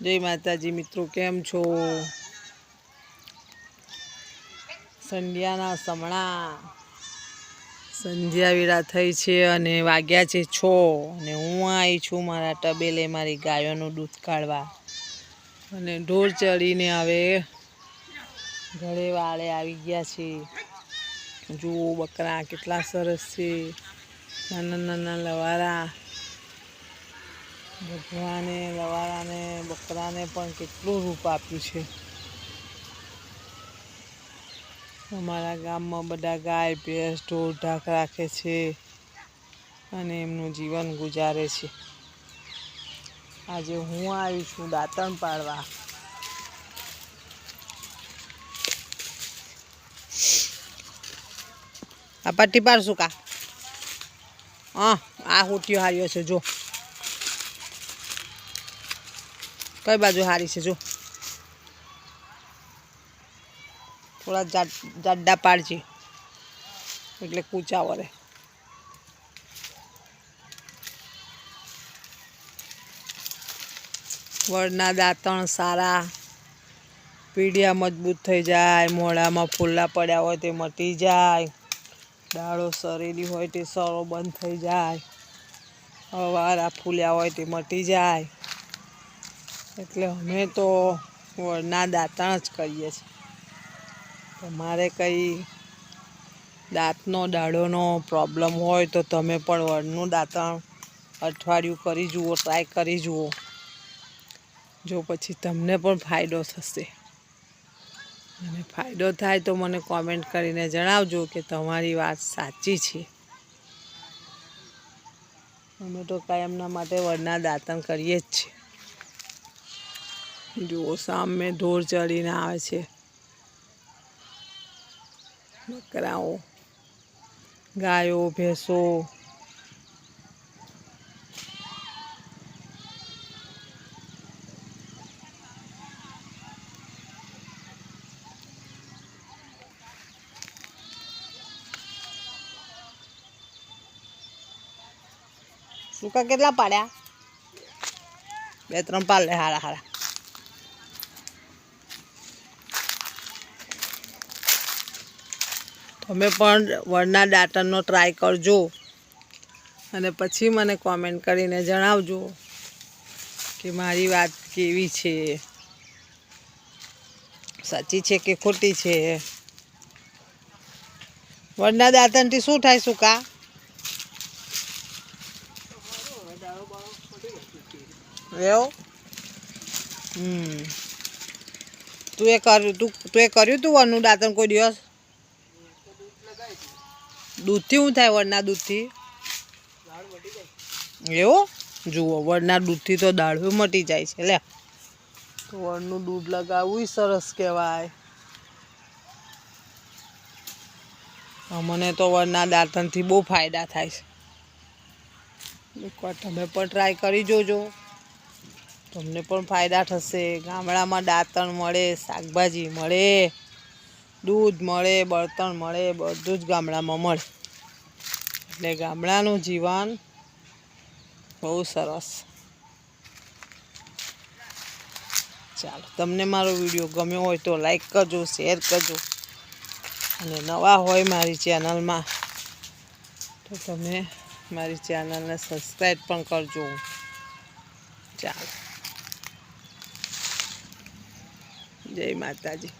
જય માતાજી મિત્રો, કેમ છો? સંધ્યાના સમણા. સંધ્યા વેળા થઈ છે અને વાગ્યા છે છો અને હું આવી છું મારા ટબેલે મારી ગાયોનું દૂધ કાઢવા. અને ઢોર ચડીને હવે ઘરે વાળે આવી ગયા છે. જુઓ બકરા કેટલા સરસ છે. નાના નાના લવારા. ભગવાને લવારાને, બકરાને પણ કેટલું રૂપ આપ્યું છે. અમારા ગામમાં બધા ગાય, ભેંસ, ઢોર, ઢાક રાખે છે અને એમનું જીવન ગુજારે છે. આજે હું આવી છું દાંતણ પાડવા. આ પટ્ટી પાડશું કા? હા, આ હુટીઓ હાર્યો છે, જો. કઈ બાજુ હારી છે, જો. થોડા જાડ પાડજે. એટલે કૂચા વરે વળના દાંતણ સારા. પીડિયા મજબૂત થઈ જાય. મોઢામાં ફૂલ્લા પડ્યા હોય તે મટી જાય. દાળો સરેલી હોય તે સરો બંધ થઈ જાય. હવારા ફૂલ્યા હોય તે મટી જાય. એટલે અમે તો વળના દાંતણ જ કરીએ છીએ. તમારે કંઈ દાંતનો દાડોનો પ્રોબ્લેમ હોય તો તમે પણ વળનું દાંતણ અઠવાડિયું કરી જુઓ ટ્રાય કરી જુઓ. જો પછી તમને પણ ફાયદો થશે. અને ફાયદો થાય તો મને કોમેન્ટ કરીને જણાવજો કે તમારી વાત સાચી છે. અમે તો કાયમના માટે વળના દાંતણ કરીએ જ છીએ. જુઓ, સામે ઢોર ચડીને આવે છે. બકરાઓ, ગાયો, ભેંસો. સુકા કેટલા પાડ્યા? બે, ત્રણ પાડ હારા હારા. તમે પણ વરના દાંતણનો ટ્રાય કરજો. અને પછી મને કોમેન્ટ કરીને જણાવજો કે મારી વાત કેવી છે. સાચી છે કે ખોટી છે? વરના દાંતણથી શું થાય સુકા એવું? હમ. તું એ કર્યું તું તું એ કર્યું તું વરનું દાંતણ કોઈ દિવસ? દૂધથી શું થાય વડના દૂધથી? એવું? જુઓ, વડના દૂધથી તો દાળવું મટી જાય છે, લે. તો વડનું દૂધ લગાવવું સરસ કહેવાય. મને તો વડના દાંતણથી બહુ ફાયદા થાય છે. એકવાર તમે પણ ટ્રાય કરી જોજો. તમને પણ ફાયદા થશે. ગામડામાં દાંતણ મળે, શાકભાજી મળે. દૂધ મળે, બળતણ મળે, બધું જ ગામડામાં મળે. એટલે ગામડાનું જીવન બહુ સરસ. ચાલો, તમને મારો વીડિયો ગમ્યો હોય તો લાઈક કરજો શેર કરજો. અને નવા હોય મારી ચેનલમાં, તો તમે મારી ચેનલને સબસ્ક્રાઈબ પણ કરજો. ચાલો. જય માતાજી.